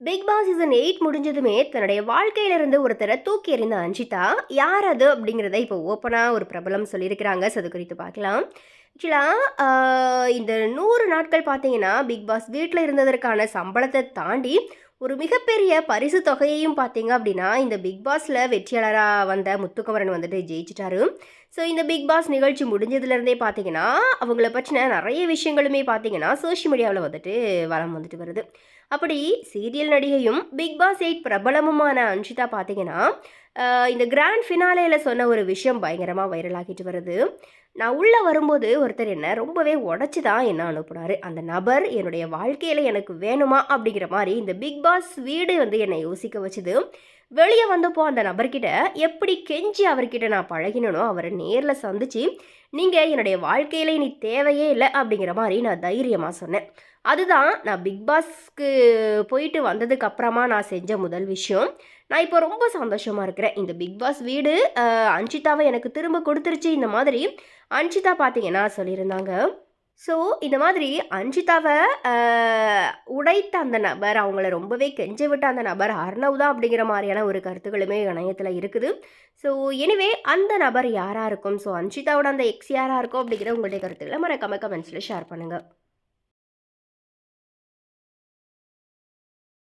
Big pass season eight முடிஞ்சதுமே தன்னுடைய வாழ்க்கையிலிருந்து ஒருத்தரை தூக்கி எறிந்த அஞ்சிதா யார் அது அப்படிங்கிறத இப்போ ஓப்பனாக ஒரு பிரபலம் சொல்லியிருக்கிறாங்க. ஸோ அது குறித்து பார்க்கலாம். ஆக்சுவலாக இந்த நூறு நாட்கள் பார்த்தீங்கன்னா பிக் பாஸ் வீட்டில் இருந்ததற்கான சம்பளத்தை தாண்டி ஒரு மிகப்பெரிய பரிசு தொகையையும் பார்த்தீங்க அப்படின்னா இந்த பிக் பாஸில் வெற்றியாளராக வந்த முத்துக்குமரன் வந்துட்டு ஜெயிச்சிட்டாரு. ஸோ இந்த பிக் பாஸ் நிகழ்ச்சி முடிஞ்சதுலேருந்தே பார்த்தீங்கன்னா அவங்கள பற்றின நிறைய விஷயங்களுமே பார்த்தீங்கன்னா சோஷியல் மீடியாவில் வந்துட்டு வளம் வந்துட்டு வருது. அப்படி சீரியல் நடிகையும் பிக் பாஸ் எயிட் பிரபலமுமான அன்ஷிதா பார்த்தீங்கன்னா இந்த கிராண்ட் ஃபினாலேயில் சொன்ன ஒரு விஷயம் பயங்கரமாக வைரல் ஆகிட்டு வருது. நான் உள்ளே வரும்போது ஒருத்தர் என்ன ரொம்பவே உடச்சி தான் என்ன அனுப்புனார். அந்த நபர் என்னுடைய வாழ்க்கையில் எனக்கு வேணுமா அப்படிங்கிற மாதிரி இந்த பிக் பாஸ் வீடு வந்து என்னை யோசிக்க வச்சுது. வெளியே வந்தப்போ அந்த நபர்கிட்ட எப்படி கெஞ்சி அவர்கிட்ட நான் பழகினனோ அவரை நேரில் சந்திச்சு நீங்கள் என்னுடைய வாழ்க்கையில் இனி தேவையே இல்லை அப்படிங்கிற மாதிரி நான் தைரியமாக சொன்னேன். அதுதான் நான் பிக் பாஸ்க்கு போயிட்டு வந்ததுக்கு அப்புறமா நான் செஞ்ச முதல் விஷயம். நான் இப்போ ரொம்ப சந்தோஷமாக இருக்கிறேன். இந்த பிக் பாஸ் வீடு அன்ஷிதாவை எனக்கு திரும்ப கொடுத்துருச்சு. இந்த மாதிரி அன்ஷிதா பார்த்தீங்கன்னா சொல்லியிருந்தாங்க. ஸோ இந்த மாதிரி அன்ஷிதாவை உடைத்த அந்த நபர் அவங்கள ரொம்பவே கெஞ்சி விட்ட அந்த நபர் அர்ணவ் தான் அப்படிங்கிற மாதிரியான ஒரு கருத்துக்களுமே இணையத்தில் இருக்குது. ஸோ எனிவே அந்த நபர் யாராக இருக்கும்? ஸோ அன்ஷிதாவோட அந்த எக்ஸ் யாராக இருக்கும் அப்படிங்கிற உங்களுடைய கருத்துக்களை மறக்காம கமெண்ட்ஸில் ஷேர் பண்ணுங்கள்